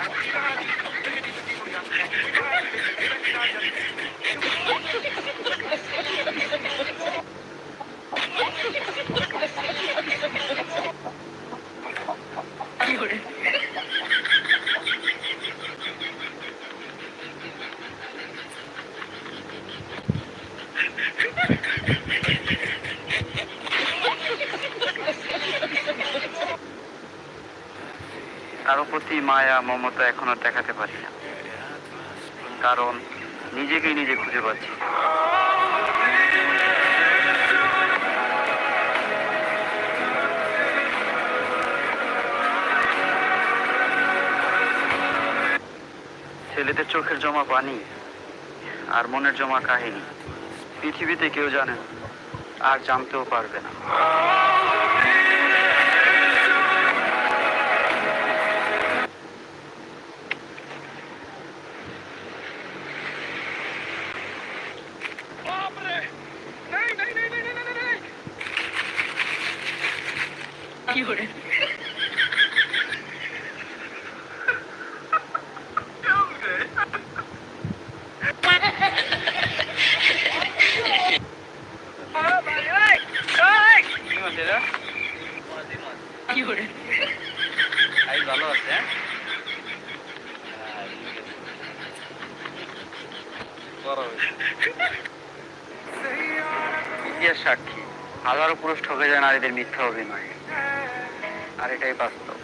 Watch out! কারও প্রতি মায়া, মমতা এখনও দেখাতে পারি না। কারণ নিজেকেই নিজে খুঁজে পাচ্ছি। ছেলেদের চোখের জমা পানি আর মনের জমা কাহিনী। পৃথিবীতে কেউ জানে না, আর জানতেও পারবে না। কি মাছ এটা আই ভালো আছে? ইতিহাস সাক্ষী। হাজারো পুরুষ ঠকে যায় নারীদের মিথ্যা অভিনয়। আর এটাই বাস্তব।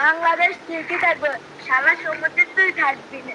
বাংলাদেশ ঠিকই থাকবে। সারা সমুদ্রে তুই থাকবি না।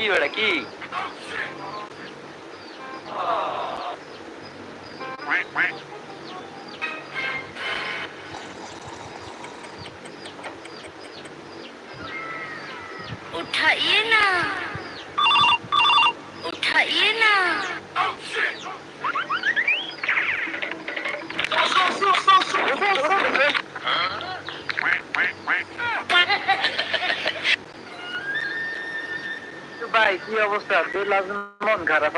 aquí aquí. কি অবস্থা? তোর মন খারাপ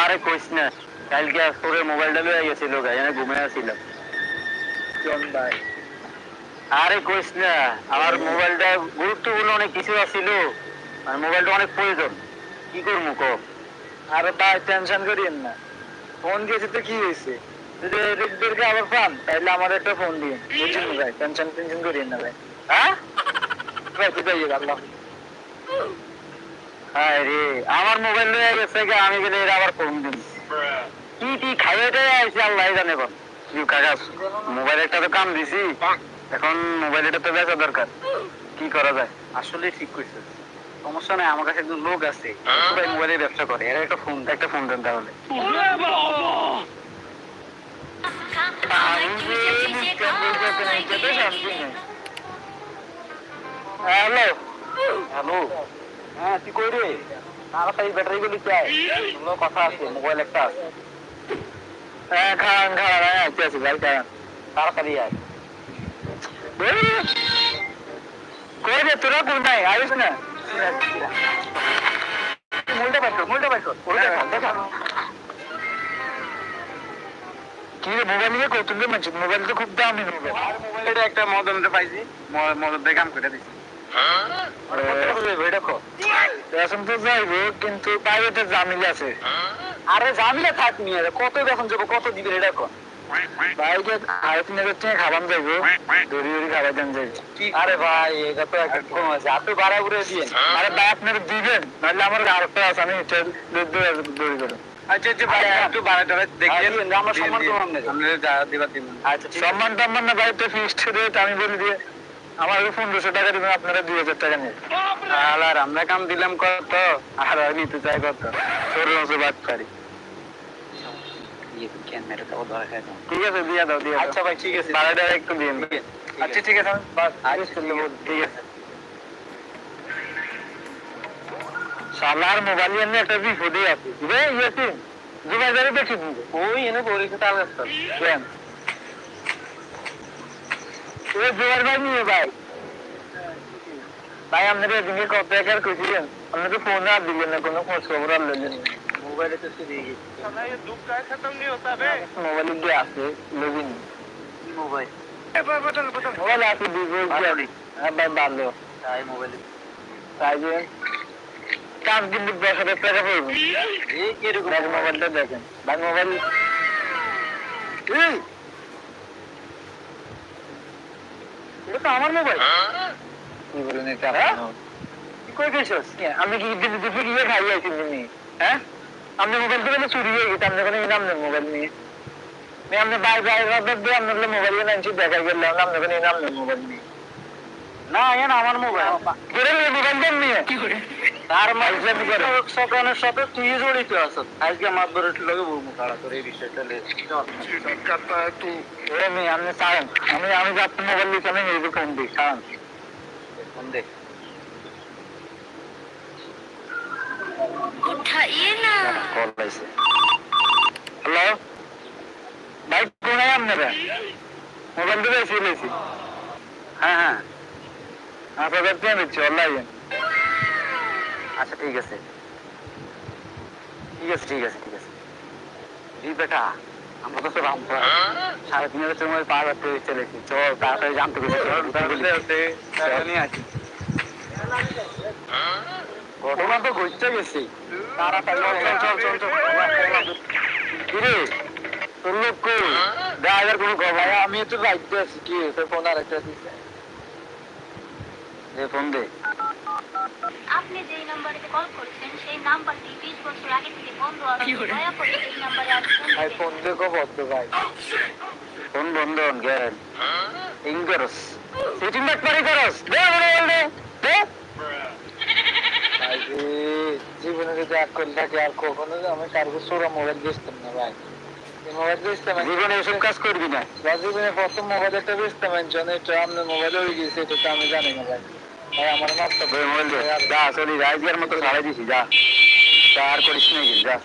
আরে কইস না, কালকে তোর মোবাইলটা লয়ে গেছিল আমি ঘুমিয়ে আসছিলাম ভাই আরে কইস না আমার মোবাইলটা গুরুত্বপূর্ণ অনেক কিছু আছিল আর মোবাইলটা অনেক প্রয়োজন কি করব কো? আরে ভাই টেনশন করিয়েন না। ফোন গেছে তো কি হয়েছে যদি এদিকে আবার পান তাহলে আমার একটা ফোন দিন বুঝছেন ভাই টেনশন টেনশন করিয়েন না ভাই। হ্যাঁ ভাই কোথায় যাবে আল্লাহ। হায় রে আমার মোবাইল লয়ে গেছে গা, আমি গেলে এর আবার ফোন দিন কি কি খাইয়ে আইসি আল্লাহ জানে কোন কাকা মোবাইল একটা তো কাম দিছি। এখন মোবাইল এটা তো বেচা দরকার। কি করা যায়? আসলে ঠিক কইছে। সমস্যা নাই আমার কাছে একজন লোক আছে পুরাই মোবাইলের ব্যবসা করে এর একটা ফোন একটা ফোন দেন তাহলে। হ্যালো। হ্যালো। হ্যাঁ তুই কই রে তাড়াতাড়ি ব্যাটারি গুলি চাই। কোনো কথা আছে মোবাইল একটা আছে। হ্যাঁ খান খান হ্যাঁ আছি আছি ভাই খান। তাড়াতাড়ি আয়। কই রে তোরা কোন নাই আইস না। মুলটা বাইর কর মুলটা বাইর কর। দেখা। কি রে মোবাইল নিয়ে কত দিন মোবাইল তো খুব দামি মোবাইল। একটা মদনটা পাইছি। মদন দিয়ে কাম করে দিছি। এখন তো যাইবো কিন্তু বাইরেতে জামিলা আছে আরে জামিলা থাক নিয়ে কত এখন যাব কত দিবে এটা কর ভাইকে হাইট নেবে থেকে খাবার যাইবো দড়ি দড়ি খাবার দেন যাইবো আরে ভাই এটা তো একটা কম আছে। আপনি বাড়া করে দিয়ে আরে ভাই আপনারা দিবেন নাহলে আমার আরেকটা আছে আমি চল দড়ি করে আচ্ছা আচ্ছা ভাই একটু বাড়া টাড়া দেখেন আমরা সম্মান। আমরা আচ্ছা টম্মান না ভাই তো ফিক্সড রেট আমি বলে দিয়ে ওই পনেরোশো টাকা দিবেন আপনারা দুই হাজার টাকা নিয়ে। আর আমরা কাম দিলাম কত? আর নিতে চাই কত? ষোলোশো বাদ পারি। ঠিক আছে দিয়ে দাও দিয়ে আচ্ছা ভাই ঠিক আছে। ভাড়াটা একটু দিয়ে দিন। আচ্ছা ঠিক আছে আচ্ছা, ঠিক আছে। ঠিক আছে। শালার মোবাইল এনে একটা বিপদে আছে রে দেখি দিবে ওই এনে পরীক্ষা তার কাছে। কেন জোয়ার ভাই নিয়ে ভাই। ভাই আপনাদের এদিকে কত একার কইছিলেন আপনি তো ফোন আর দিলেন না। কোনো খোঁজ খবর আর লইলেন মোবাইলে তো শুধু মোবাইল দিয়ে আছে লবিন মোবাইল মোবাইল আছে দিব হ্যাঁ ভাই ভালো। তাই মোবাইলে তাই যে কাজ কিন্তু দশ হাজার টাকা পড়বে। এই কীরকম মোবাইলটা দেখেন। ভাই মোবাইল এই! এটা তো আমার মোবাইল কি বলেন এটা কি কই গেছস আমি কি দিদি দিদি গিয়ে খাই আইছি তুমি হ্যাঁ? আপনি মোবাইল থেকে চুরি হয়ে গেছে আপনি কোনো ইনাম নেই মোবাইল নিয়ে। আমি আপনি বাই বাই রাতের দিয়ে আপনার মোবাইল নিয়ে আনছি দেখা গেল আপনি কোনো ইনাম নেই মোবাইল নিয়ে। না এন আমার মোবাইল মোবাইল দেন নিয়ে। কি করে? তার মাঝে সকনের সাথে তুই জড়িত আছ আজকে মাতবরের লগে বলব কারা তোর এই বিষয়টা আমি আমি চান আমি আমি যাচ্ছি মোবাইল দিচ্ছি আমি এই দোকান দিই চান দেখ উঠাইয়ে না। কল আইছে হ্যালো? ভাই কোন আপনারা? মোবাইল দিকে এসে হ্যাঁ হ্যাঁ। আচ্ছা, আচ্ছা, আপনাদের দিচ্ছি অনলাইন আচ্ছা ঠিক আছে। ঠিক আছে ঠিক আছে ঠিক আছে। এই বেটা আমরা তো সব আমরা সাড়ে তিন হাজার সময় পার করতে চলেছি চল তাড়াতাড়ি জানতে গেছি নিয়ে ঘটনা তো ঘটতে গেছি। তাড়াতাড়ি চল চল চল চল। কিরে তোর লোক কই? ড্রাইভার কোনো খবর? আমি তো রাইতে আছি কি? তোর ফোন আর একটা দিছে ফোন দে। আপনি যেই নাম্বারে কল করছেন সেই নাম্বারটি বিশ বছর আগে থেকে বন্ধ আছে। দয়া করে এই নাম্বারে আর ফোন ভাই ফোন দেখো বদ্ধ ভাই। ফোন বন্ধ গেল ইং করস সিটিং ব্যাক পারি করস। দে মোবাইল দে। দে। ভাই জীবনে যদি এক করে থাকে আর কখনো আমি কারও সোরা মোবাইল বেচতাম না ভাই। মোবাইল বেচতাম জীবনে এসব কাজ করবি না। জীবনে প্রথম মোবাইল একটা বেচতাম একজন এটা আপনার মোবাইল হয়ে গেছে এটা তো আমি জানি না ভাই। ভাই আমার মাফ দে মোবাইল দে। যা চলি যা আজকের মতো ছাড়াই দিছি যা। যা আর করিস না যা।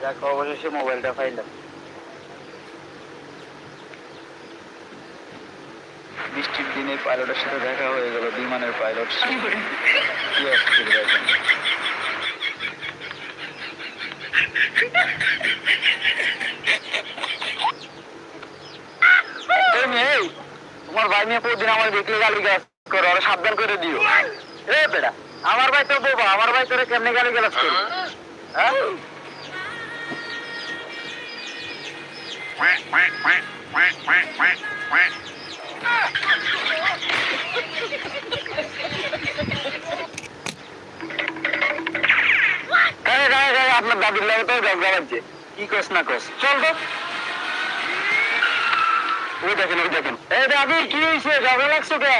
যাক অবশেষে মোবাইলটা পাইলাম। বৃষ্টির দিনে পাইলটের সাথে দেখা হয়ে গেল বিমানের পাইলট। কি অস্থির দেখেন মেয়ে, তোমার ভাই নিয়ে প্রতিদিন আমার দেখলে গালি গাছ করে সাবধান করে দিও। এ বেটা, আমার ভাই আমার ভাই তোরে কেমনে হ্যাঁ? আপনার দাদির লাগে তো বাজছে কি কস না কস চল তো। ওই দেখেন ওই দেখেন। এই দাদি কি হয়েছে ঝগড়া লাগছে কে?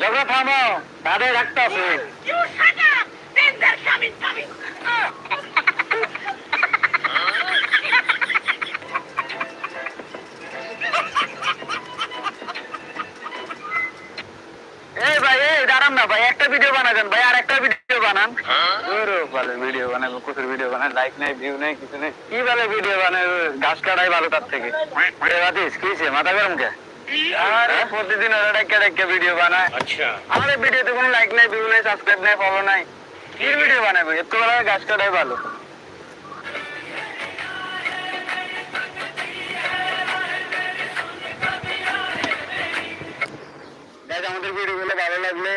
ঝগড়া থামো দাদা রাখতে আছে ভাই এই দাঁড়ান না ভাই একটা ভিডিও বানাবেন ভাই আর একটা ভিডিও বানান। ভালো ভিডিও বানাবো কুকুর ভিডিও বানায় লাইক নাই ভিউ নাই কিছু নেই। কি ভালো ভিডিও বানায় গাছ কাটাই ভালো তার থেকে। কি মাথা গরম কে? আরে প্রতিদিন ওরা ডাক্কা ডাক্কা ভিডিও বানায়। আচ্ছা। আমাদের ভিডিওতে কোনো লাইক নাই ভিউ নাই সাবস্ক্রাইব নাই ফলো নাই। কি ভিডিও বানাবো এত বেলা গাছ কাটাই ভালো। গাইজ আমাদের ভিডিওগুলো ভালো লাগলে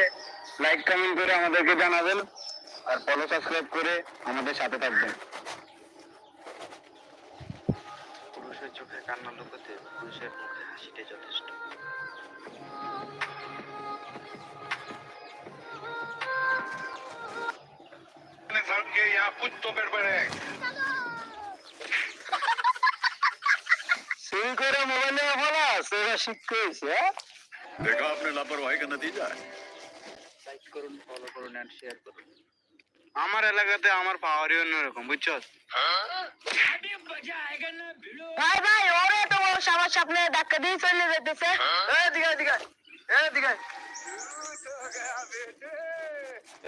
লাইক কমেন্ট করে আমাদেরকে জানাবেন আর ফলো সাবস্ক্রাইব করে আমাদের সাথে থাকবেন। পুরুষের চোখে কান্না লুকোতে পুরুষের মুখে যথেষ্ট। সিং করে মোবাইলে ফেলা সেরা শিখতে হয়েছে হ্যাঁ? देखा आपने लापरवाही का नतीजा है লাইক করুন ফলো করুন এন্ড শেয়ার করুন আমার এলাকাতে আমার পাওয়ারই অন্যরকম বুঝছো ভাই ভাই ওরে তো বড় সাবার সামনে ধাক্কা দিয়ে চলে যেতেছে এদিকে এদিকে এদিকে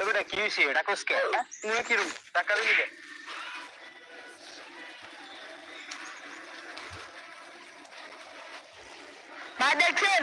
এবারে কি হয়েছে এটা কোসকে তুমি কি রুম টাকা দিলি কে ভাই দেখছেন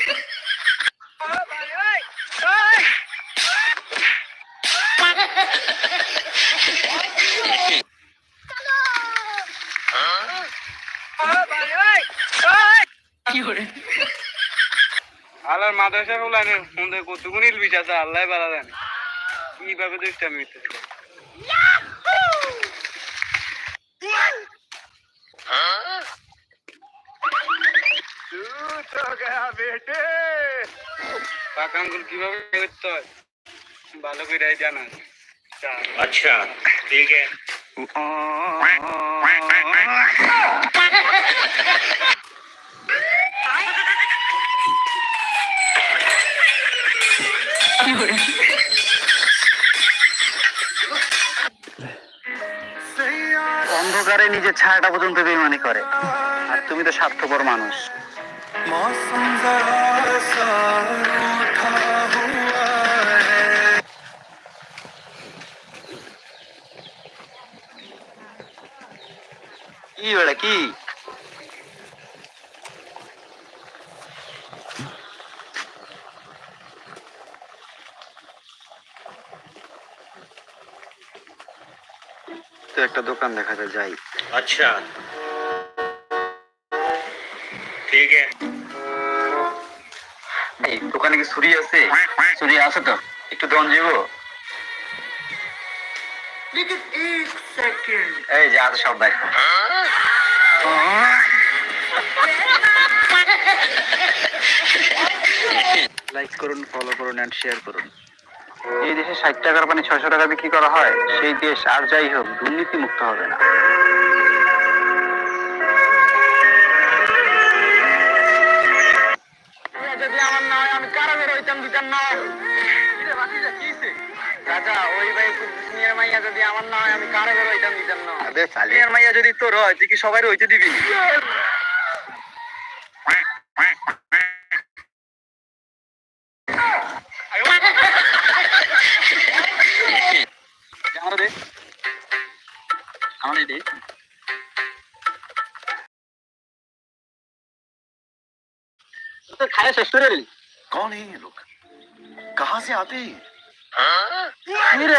আর মাদ্রাসা হলো আমি ফোনে কতগুণ ইলবিস আছে আল্লাহ বাড়া দেন। কীভাবে দেখতে আমি হ্যাঁ? কীভাবে করতে হয়? ভালো করে জানা আচ্ছা ঠিক আছে। অন্ধকারে নিজের ছায়াটা পর্যন্ত বেমানি করে। আর তুমি তো স্বার্থপর মানুষ। কি বেড়া কি? তো একটা দোকান দেখাতে যাই। আচ্ছা। ঠিক এই দোকানে কি সুরি আছে? সুরি আছে তো। একটু দোকান যাব এই যে আছে সব দেখো। লাইক করুন ফলো করুন অ্যান্ড শেয়ার করুন। এই দেশে ষাট টাকার পানি ছয়শো টাকা বিক্রি করা হয় সেই দেশ আর যাই হোক দুর্নীতি মুক্ত হবে না। যদি আমার না হয় আমি কারাগার হইতাম দিতাম না রাজা ওই ভাই মাইয়া যদি আমার না হয় আমি কারাগার হইতাম দিতাম না আবে মাইয়া যদি তোর হয় তুই কি সবাই হইতে দিবি? है ससुरल कौन है ये लोग? कहाँ से आते हैं? ये? फिर